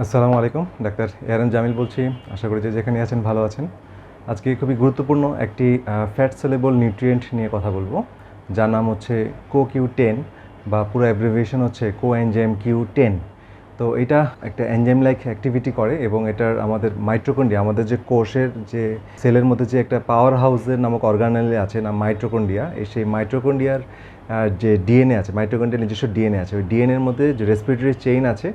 আসসালামু আলাইকুম, ডাক্তার এয়ারান জামিল বলছি। আশা করি যে যেখানে আছেন ভালো আছেন। আজকে খুবই গুরুত্বপূর্ণ একটি ফ্যাট সেলেবল নিউট্রিয়েন্ট নিয়ে কথা বলব। যার নাম হচ্ছে কো কিউ টেন বা পুরো অ্যাব্রিভিয়েশন হচ্ছে কো এনজাইম কিউ টেন। তো এটা একটা এনজাইম লাইক অ্যাক্টিভিটি করে এবং এটার আমাদের মাইট্রোকন্ডিয়া আমাদের যে কোষের যে সেলের মধ্যে যে একটা পাওয়ার হাউসের নামক অর্গানেলে আছে না মাইট্রোকন্ডিয়া এই সেই মাইট্রোকন্ডিয়ার যে ডিএনএ আছে মাইট্রোকন্ডিয়ার নিজস্ব ডিএনএ আছে, ওই ডিএনএর মধ্যে যে রেসপিরেটরি চেইন আছে,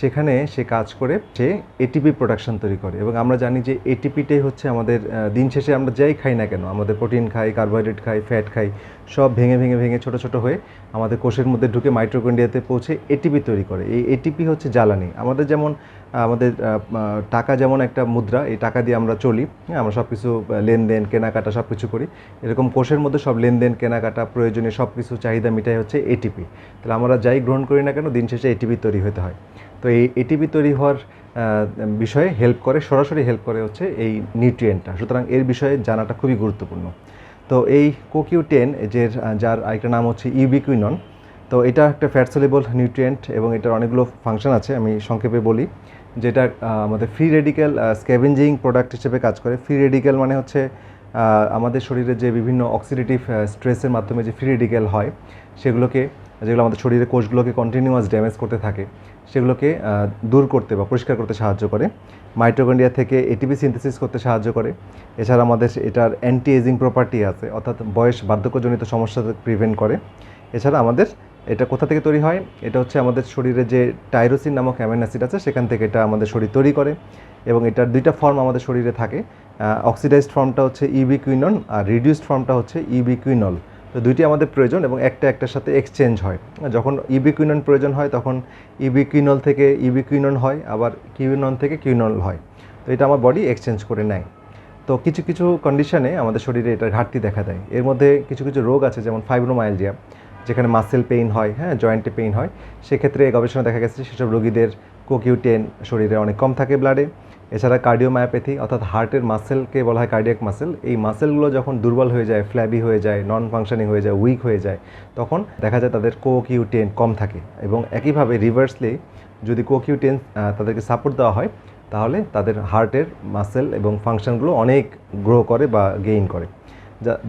সেখানে সে কাজ করে, সে এটিপি প্রোডাকশন তৈরি করে। এবং আমরা জানি যে এটিপিটাই হচ্ছে আমাদের দিন শেষে আমরা যাই খাই না কেন, আমাদের প্রোটিন খাই কার্বোহাইড্রেট খাই ফ্যাট খাই, সব ভেঙে ভেঙে ভেঙে ছোট ছোট হয়ে আমাদের কোষের মধ্যে ঢুকে মাইট্রোকন্ডিয়াতে পৌঁছে এটিপি তৈরি করে। এই এটিপি হচ্ছে জ্বালানি। আমাদের যেমন আমাদের টাকা যেমন একটা মুদ্রা এই টাকা দিয়ে আমরা চলি হ্যাঁ, আমরা সব কিছু লেনদেন কেনাকাটা সব কিছু করি। এরকম কোষের মধ্যে সব লেনদেন কেনাকাটা প্রয়োজনীয় সব কিছু চাহিদা মিটাই হচ্ছে এটিপি তাহলে আমরা যাই গ্রহণ করি না কেন দিন শেষে এটিপি তৈরি হতে হয়। তো এই এটিপি তৈরি হওয়ার বিষয়ে হেল্প করে সরাসরি হেল্প করে হচ্ছে এই নিউট্রিয়েন্টটা সুতরাং এর বিষয়ে জানাটা খুবই গুরুত্বপূর্ণ। তো এই কোকিউ টেন যে যার আরেকটা নাম হচ্ছে ইউবিকুইনন তো এটা একটা ফ্যাট সলিবল নিউট্রিয়েন্ট এবং এটার অনেকগুলো ফাংশন আছে আমি সংক্ষেপে বলি। যেটা আমাদের ফ্রি রেডিক্যাল স্ক্যাভেঞ্জিং প্রোডাক্ট হিসেবে কাজ করে। ফ্রি রেডিক্যাল মানে হচ্ছে আমাদের শরীরে যে বিভিন্ন অক্সিডেটিভ স্ট্রেসের মাধ্যমে যে ফ্রি রেডিক্যাল হয়, সেগুলোকে, যেগুলো আমাদের শরীরের কোষগুলোকে কন্টিনিউয়াস ড্যামেজ করতে থাকে, সেগুলোকে দূর করতে বা পরিষ্কার করতে সাহায্য করে। মাইট্রোকন্ডিয়া থেকে এটিপি সিনথেসিস করতে সাহায্য করে। এছাড়া আমাদের এটার অ্যান্টি এজিং প্রপার্টি আছে, অর্থাৎ বয়স বার্ধক্যজনিত সমস্যা প্রিভেন্ট করে। এছাড়া আমাদের এটা কোথা থেকে তৈরি হয়? এটা হচ্ছে আমাদের শরীরে যে টাইরোসিন নামক অ্যামাইন অ্যাসিড আছে, সেখান থেকে এটা আমাদের শরীর তৈরি করে এবং এটার দুইটা ফর্ম আমাদের শরীরে থাকে। অক্সিডাইজড ফর্মটা হচ্ছে ইবিকুইনন আর রিডিউসড ফর্মটা হচ্ছে ইবিকুইনল তো দুইটি আমাদের প্রয়োজন এবং একটা একটার সাথে এক্সচেঞ্জ হয়। যখন ইবিকুইনন প্রয়োজন হয়, তখন ইবিকুইনল থেকে ইবিকুইনন হয়, আবার কিউইনন থেকে কিউইনল হয়। তো এটা আমার বডি এক্সচেঞ্জ করে নেয়। তো কিছু কিছু কন্ডিশনে আমাদের শরীরে এটার ঘাটতি দেখা দেয়। এর মধ্যে কিছু কিছু রোগ আছে, যেমন ফাইব্রোমাইলজিয়া যেখানে মাসেল পেইন হয় হ্যাঁ জয়েন্টে পেইন হয়, সেক্ষেত্রে গবেষণা দেখা গেছে সেসব রোগীদের কোকিউ টেন শরীরে অনেক কম থাকে ব্লাডে এছাড়া কার্ডিওমায়োপ্যাথি অর্থাৎ হার্টের মাসেলকে বলা হয় কার্ডিয়াক মাসেল এই মাসেলগুলো যখন দুর্বল হয়ে যায় ফ্ল্যাবি হয়ে যায় নন ফাংশনিং হয়ে যায় উইক হয়ে যায়, তখন দেখা যায় তাদের কোকিউ টেন কম থাকে এবং একইভাবে রিভার্সলি যদি কোকিউ টেন তাদেরকে সাপোর্ট দেওয়া হয়, তাহলে তাদের হার্টের মাসেল এবং ফাংশনগুলো অনেক গ্রো করে বা গেইন করে।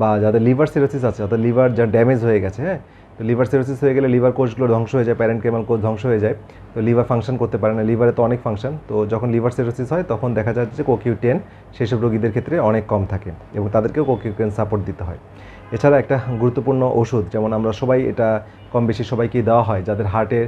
বা যাদের লিভার সিরোসিস আছে, অর্থাৎ লিভার যা ড্যামেজ হয়ে গেছে হ্যাঁ? তো লিভার সিরোসিস হয়ে গেলে লিভার কোষগুলো ধ্বংস হয়ে যায়, প্যারেন্ট কেমাল কোষ ধ্বংস হয়ে যায়, তো লিভার ফাংশন করতে পারে না, লিভারে তো অনেক ফাংশন, তো যখন লিভার সিরোসিস হয় তখন দেখা যাচ্ছে কোকিউটেন কোকিউ টেন সেসব রোগীদের ক্ষেত্রে অনেক কম থাকে এবং তাদেরকেও কোকিউটেন সাপোর্ট দিতে হয়। এছাড়া একটা গুরুত্বপূর্ণ ওষুধ, যেমন আমরা সবাই এটা কম বেশি সবাইকেই দেওয়া হয়, যাদের হার্টের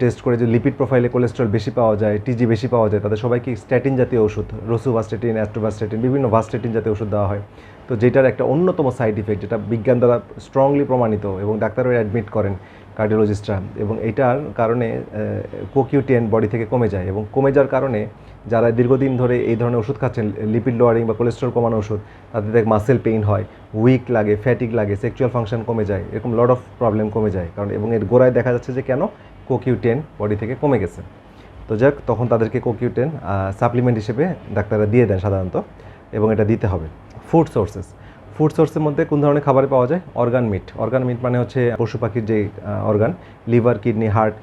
টেস্ট করে যে লিপিড প্রোফাইলে কোলেস্ট্রল বেশি পাওয়া যায় টিজি বেশি পাওয়া যায়, তাদের সবাইকে স্ট্যাটিন জাতীয় ওষুধ রসুভাস্টেটিন অ্যাস্ট্রোভাস্টেটিন বিভিন্ন ভাস্টেটিন জাতীয় ওষুধ দেওয়া হয়। তো যেটার একটা অন্যতম সাইড ইফেক্ট যেটা বিজ্ঞান দ্বারা স্ট্রংলি প্রমাণিত এবং ডাক্তারও অ্যাডমিট করেন কার্ডিওলজিস্টরা, এবং এটার কারণে কোকিউ টেন বডি থেকে কমে যায়, এবং কমে যাওয়ার কারণে যারা দীর্ঘদিন ধরে এই ধরনের ওষুধ খাচ্ছেন, লিপিড লোয়ারিং বা কোলেস্ট্রল কমানো ওষুধ, তাদের দেখ মাসেল পেইন হয় উইক লাগে ফ্যাটিক লাগে সেক্সুয়াল ফাংশন কমে যায়, এরকম লট অফ প্রবলেম কমে যায়, কারণ এবং এর গোড়ায় দেখা যাচ্ছে যে কেন কোকিউ টেন বডি থেকে কমে গেছে। তো যাক, তখন তাদেরকে কোকিউ টেন সাপ্লিমেন্ট হিসেবে ডাক্তাররা দিয়ে দেন সাধারণত, এবং এটা দিতে হবে। ফুড সোর্সেস ফুড সোর্সের মধ্যে কোন ধরনের খাবারে পাওয়া যায়? অর্গান মিট অর্গান মিট মানে হচ্ছে পশু পাখির যে অর্গান লিভার কিডনি হার্ট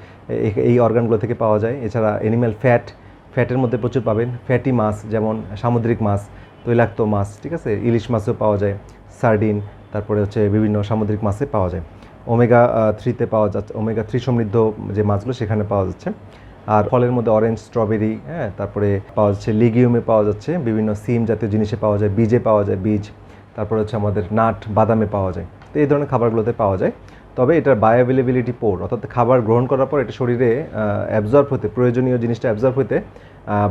এই অর্গানগুলো থেকে পাওয়া যায়। এছাড়া অ্যানিম্যাল ফ্যাট ফ্যাটের মধ্যে প্রচুর পাবেন। ফ্যাটি মাছ যেমন সামুদ্রিক মাছ, তৈলাক্ত মাছ, ঠিক আছে? ইলিশ মাছও পাওয়া যায়। সার্ডিন তারপরে হচ্ছে বিভিন্ন সামুদ্রিক মাছে পাওয়া যায়। ওমেগা থ্রিতে পাওয়া যাচ্ছে ওমেগা থ্রি সমৃদ্ধ যে মাছগুলো সেখানে পাওয়া যাচ্ছে। আর ফলের মধ্যে অরেঞ্জ স্ট্রবেরি হ্যাঁ? তারপরে পাওয়া যাচ্ছে লিগিউমে পাওয়া যাচ্ছে। বিভিন্ন সিম জাতীয় জিনিসে পাওয়া যায়, বীজে পাওয়া যায়, বীজ। তারপরে হচ্ছে আমাদের নাট বাদামে পাওয়া যায়। তো এই ধরনের খাবারগুলোতে পাওয়া যায়। তবে এটার বায়োঅ্যাভেলেবিলিটি পোর অর্থাৎ খাবার গ্রহণ করার পর এটা শরীরে অ্যাবজর্ব হতে, প্রয়োজনীয় জিনিসটা অ্যাবজর্ব হতে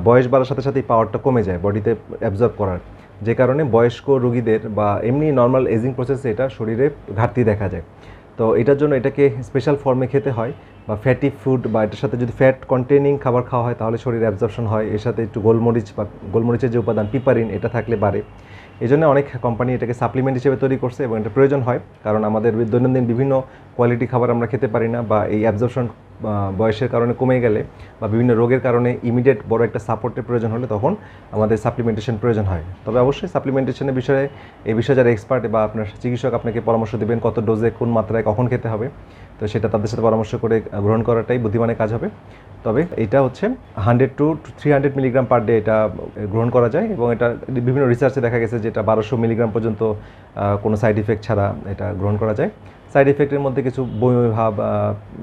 বয়স বাড়ার সাথে সাথে এই পাওয়ারটা কমে যায় বডিতে অ্যাবজর্ব করার। যে কারণে বয়স্ক রোগীদের বা এমনি নর্মাল এজিং প্রসেসে এটা শরীরে ঘাটতি দেখা যায়। তো এটার জন্য এটাকে স্পেশাল ফর্মে খেতে হয় বা ফ্যাটি ফুড বা এটার সাথে যদি ফ্যাট কন্টেনিং খাবার খাওয়া হয় তাহলে শরীরে অ্যাবজর্পশন হয়। এর সাথে একটু গোলমরিচ বা গোলমরিচের যে উপাদান পিপারিন এটা থাকলে বাড়ে। এই জন্য অনেক কোম্পানি এটাকে সাপ্লিমেন্ট হিসেবে তৈরি করছে এবং এটা প্রয়োজন হয়। কারণ আমাদের দৈনন্দিন বিভিন্ন কোয়ালিটি খাবার আমরা খেতে পারি না বা এই অ্যাবজর্পশন বয়সের কারণে কমে গেলে বা বিভিন্ন রোগের কারণে ইমিডিয়েট বড় একটা সাপোর্টের প্রয়োজন হলে তখন আমাদের সাপ্লিমেন্টেশন প্রয়োজন হয়। তবে অবশ্যই সাপ্লিমেন্টেশনের বিষয়ে, এই বিষয়ে যারা এক্সপার্ট বা আপনার চিকিৎসক আপনাকে পরামর্শ দেবেন কত ডোজে কোন মাত্রায় কখন খেতে হবে, তো সেটা তাদের সাথে পরামর্শ করে গ্রহণ করাটাই বুদ্ধিমানের কাজ হবে। তবে এটা হচ্ছে hundred to three hundred milligram per day এটা গ্রহণ করা যায় এবং এটা বিভিন্ন রিসার্চে দেখা গেছে যে এটা বারোশো মিলিগ্রাম পর্যন্ত কোনো সাইড ইফেক্ট ছাড়া এটা গ্রহণ করা যায়। সাইড ইফেক্টের মধ্যে কিছু বমি ভাব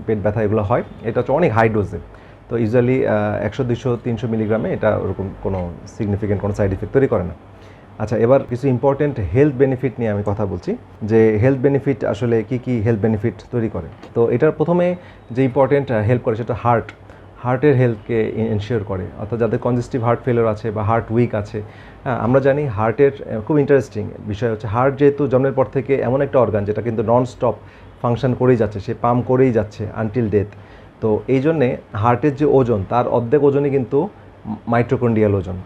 পেট ব্যথা এগুলো হয়। এটা হচ্ছে অনেক হাই ডোজে তো ইউজুয়ালি একশো দুশো তিনশো মিলিগ্রামে এটা ওরকম কোনো সিগনিফিকেন্ট কোনো সাইড ইফেক্ট তৈরি করে না। আচ্ছা এবার কিছু ইম্পর্টেন্ট হেলথ বেনিফিট নিয়ে আমি কথা বলছি। যে হেলথ বেনিফিট আসলে কি কি হেলথ বেনিফিট তৈরি করে? তো এটার প্রথমে যে ইম্পর্টেন্ট হেল্প করে সেটা হার্ট হার্টের হেলথকে এনশিওর করে, অর্থাৎ যাদের কনজেস্টিভ হার্ট ফেলিওর আছে বা হার্ট উইক আছে। হ্যাঁ আমরা জানি হার্টের খুব ইন্টারেস্টিং বিষয় হচ্ছে হার্ট যেহেতু জন্মের পর থেকে এমন একটা অর্গান যেটা কিন্তু নন স্টপ ফাংশন করেই যাচ্ছে, সে পাম্প করেই যাচ্ছে আনটিল ডেথ তো এই জন্যে হার্টের যে ওজন, তার অর্ধেক ওজনই কিন্তু মাইট্রোকন্ডিয়াল ওজন।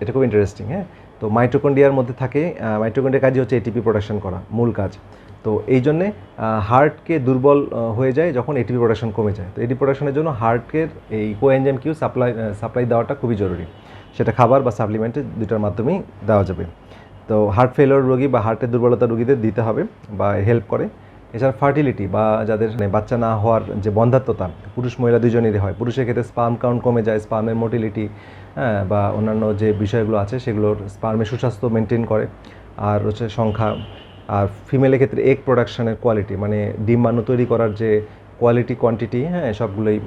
এটা খুব ইন্টারেস্টিং হ্যাঁ? তো মাইট্রোকন্ডিয়ার মধ্যে থাকে মাইট্রোকন্ডিয়ার কাজই হচ্ছে এটিপি প্রোডাকশন করা, মূল কাজ। তো এই জন্যে হার্টকে দুর্বল হয়ে যায় যখন এটিপি প্রোডাকশন কমে যায়। তো এটিপি প্রোডাকশনের জন্য হার্টের এই কোএনজাম কিউ সাপ্লাই সাপ্লাই দেওয়াটা খুবই জরুরি। সেটা খাবার বা সাপ্লিমেন্টে দুটার মাধ্যমেই দেওয়া যাবে। তো হার্ট ফেলিওর রোগী বা হার্টের দুর্বলতা রোগীদের দিতে হবে বা হেল্প করে। এছাড়া ফার্টিলিটি বা যাদের মানে বাচ্চা না হওয়ার যে বন্ধাত্মতা, পুরুষ মহিলা দুজনেরই হয়। পুরুষের ক্ষেত্রে স্পার্ম কাউন্ট কমে যায় স্পার্মের মোটিলিটি হ্যাঁ বা অন্যান্য যে বিষয়গুলো আছে সেগুলোর স্পার্মের সুস্বাস্থ্য মেনটেন করে। আর হচ্ছে সংখ্যা আর ফিমেলের ক্ষেত্রে এগ প্রোডাকশনের কোয়ালিটি মানে ডিম বানু তৈরি করার যে কোয়ালিটি কোয়ান্টিটি হ্যাঁ সবগুলোই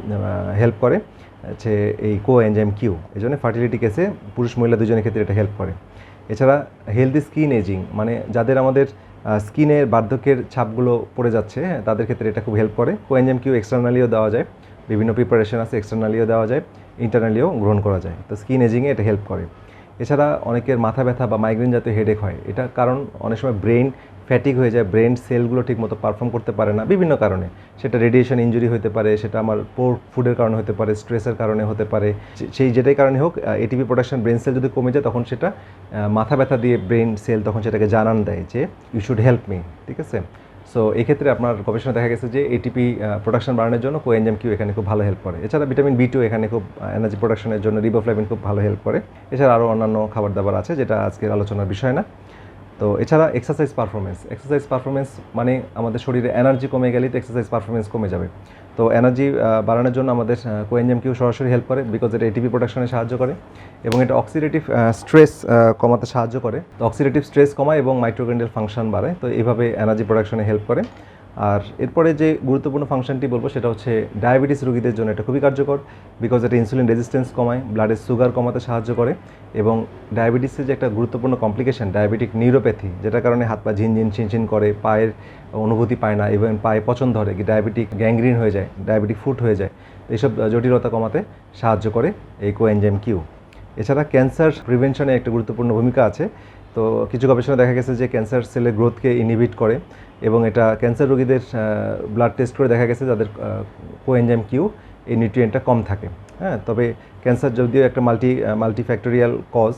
হেল্প করে। হচ্ছে এই কো এনজাইম কিউ এই জন্য ফার্টিলিটি কেসে পুরুষ মহিলা দুজনের ক্ষেত্রে এটা হেল্প করে। এছাড়া হেলদি স্কিন এজিং মানে যাদের আমাদের স্কিনের বার্ধক্যের ছাপগুলো পড়ে যাচ্ছে হ্যাঁ তাদের ক্ষেত্রে এটা খুব হেল্প করে। কোএনজাম কিউ এক্সটার্নালিও দেওয়া যায়, বিভিন্ন প্রিপারেশন আছে এক্সটার্নালিও দেওয়া যায় ইন্টারনালিও গ্রহণ করা যায়। তো স্কিন এজিংয়ে এটা হেল্প করে। এছাড়া অনেকের মাথা ব্যথা বা মাইগ্রেন জাতীয় হেডেক হয়। এটা কারণ অনেক সময় ব্রেন ফ্যাটিক হয়ে যায় ব্রেন সেলগুলো ঠিকমতো পারফর্ম করতে পারে না, বিভিন্ন কারণে। সেটা রেডিয়েশন ইঞ্জুরি হতে পারে, সেটা আমার পোর ফুডের কারণে হতে পারে স্ট্রেসের কারণে হতে পারে। সেই যেটাই কারণে হোক এটিপি প্রোডাকশন ব্রেন সেল যদি কমে যায়, তখন সেটা মাথা ব্যথা দিয়ে ব্রেন সেল তখন সেটাকে জানান দেয় যে ইউ শুড হেল্প মি ঠিক আছে? সো এক্ষেত্রে আপনার গবেষণা দেখা গেছে যে এটিপি প্রোডাকশন বাড়ানোর জন্য কোএনজাম কিউ এখানে খুব ভালো হেল্প করে। এছাড়া ভিটামিন বি টু এখানে খুব এনার্জি প্রোডাকশনের জন্য রিবোফ্লাভিন খুব ভালো হেল্প করে। এছাড়া আরও অন্যান্য খাবার দাবার আছে, যেটা আজকের আলোচনার বিষয় না। তো এছাড়া এক্সারসাইজ পারফরমেন্স এক্সারসাইজ পারফরমেন্স মানে আমাদের শরীরে এনার্জি কমে গেলে তো এক্সারসাইজ পারফরমেন্স কমে যাবে। তো এনার্জি বাড়ানোর জন্য আমাদের কোয়েঞ্জাম কিউ সরাসরি হেল্প করে বিকজ এটা এটিপি প্রোডাকশনে সাহায্য করে এবং এটা অক্সিডেটিভ স্ট্রেস কমাতে সাহায্য করে। তো অক্সিডেটিভ স্ট্রেস কমায় এবং মাইক্রোগ্রেন্ডেল ফাংশন বাড়ায়। তো এইভাবে এনার্জি প্রোডাকশনে হেল্প করে। আর এরপরে যে গুরুত্বপূর্ণ ফাংশনটি বলব, সেটা হচ্ছে ডায়াবেটিস রোগীদের জন্য এটা খুবই কার্যকর বিকজ এটা ইনসুলিন রেজিস্ট্যান্স কমায় ব্লাডের সুগার কমাতে সাহায্য করে এবং ডায়াবেটিসের যে একটা গুরুত্বপূর্ণ কমপ্লিকেশন ডায়াবেটিক নিউরোপ্যাথি যেটার কারণে হাত পা ঝিনঝিন ছিনছিন করে, পায়ের অনুভূতি পায় না এবং পায়ে পচন ধরে, কি ডায়াবেটিক গ্যাংগ্রিন হয়ে যায় ডায়াবেটিক ফুট হয়ে যায় এইসব জটিলতা কমাতে সাহায্য করে এই কোএনজাইম কিউ এছাড়া ক্যান্সার প্রিভেনশনে একটা গুরুত্বপূর্ণ ভূমিকা আছে তো কিছু গবেষণা দেখা গেছে যে ক্যান্সার সেলের গ্রোথকে ইনহিবিট করে এবং এটা ক্যান্সার রোগীদের ব্লাড টেস্ট করে দেখা গেছে যাদের কোএনজাইম কিউ এই নিউট্রিয়েন্টটা কম থাকে। হ্যাঁ তবে ক্যান্সার যদিও একটা মাল্টি মাল্টিফ্যাক্টোরিয়াল কজ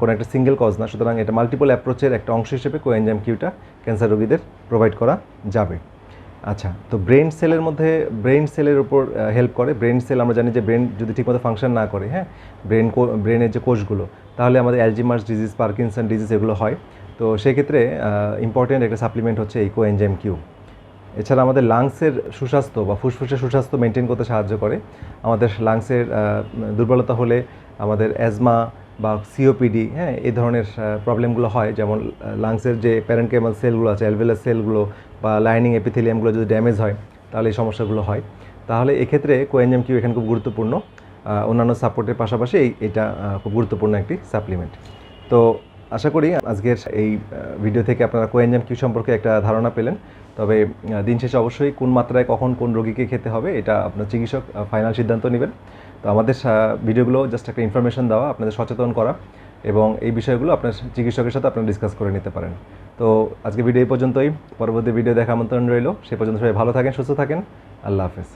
কোনো একটা সিঙ্গেল কজ না, সুতরাং এটা মাল্টিপল অ্যাপ্রোচের একটা অংশ হিসেবে কোএনজাইম কিউটা ক্যান্সার রোগীদের প্রোভাইড করা যাবে। আচ্ছা তো ব্রেন সেলের মধ্যে ব্রেন সেলের উপর হেল্প করে। ব্রেন সেল আমরা জানি যে ব্রেন যদি ঠিকমতো ফাংশন না করে হ্যাঁ? ব্রেন ব্রেনের যে কোষগুলো, তাহলে আমাদের অ্যালজিমার্স ডিজিজ পার্কিনসন ডিজিজ এগুলো হয়। তো সেক্ষেত্রে ইম্পর্টেন্ট একটা সাপ্লিমেন্ট হচ্ছে ইকো এনজাইম কিউ এছাড়া আমাদের লাংসের সুস্বাস্থ্য বা ফুসফুসের সুস্বাস্থ্য মেনটেন করতে সাহায্য করে। আমাদের লাংসের দুর্বলতা হলে আমাদের অ্যাজমা বা সিওপিডি হ্যাঁ? এই ধরনের প্রবলেমগুলো হয়। যেমন লাংসের যে প্যারেন্টকেমাল সেলগুলো আছে অ্যালভেলার সেলগুলো বা লাইনিং এপিথেলিয়ামগুলো যদি ড্যামেজ হয়, তাহলে এই সমস্যাগুলো হয়। তাহলে এক্ষেত্রে কোএনজাম কিউ এখানে খুব গুরুত্বপূর্ণ। অন্যান্য সাপোর্টের পাশাপাশি এটা খুব গুরুত্বপূর্ণ একটি সাপ্লিমেন্ট তো আশা করি আজকের এই ভিডিও থেকে আপনারা কোএনজাম কিউ সম্পর্কে একটা ধারণা পেলেন। তবে দিন শেষে অবশ্যই কোন মাত্রায় কখন কোন রোগীকে খেতে হবে, এটা আপনার চিকিৎসক ফাইনাল সিদ্ধান্ত নেবেন। তো আমাদের ভিডিওগুলো জাস্ট একটা ইনফরমেশন দেওয়া, আপনাদের সচেতন করা এবং এই বিষয়গুলো আপনার চিকিৎসকের সাথে আপনারা ডিসকাস করে নিতে পারেন। তো আজকে ভিডিও এই পর্যন্তই। পরবর্তী ভিডিও দেখা আমন্ত্রণ রইল। সে পর্যন্ত সবাই ভালো থাকেন, সুস্থ থাকেন। আল্লাহ হাফেজ।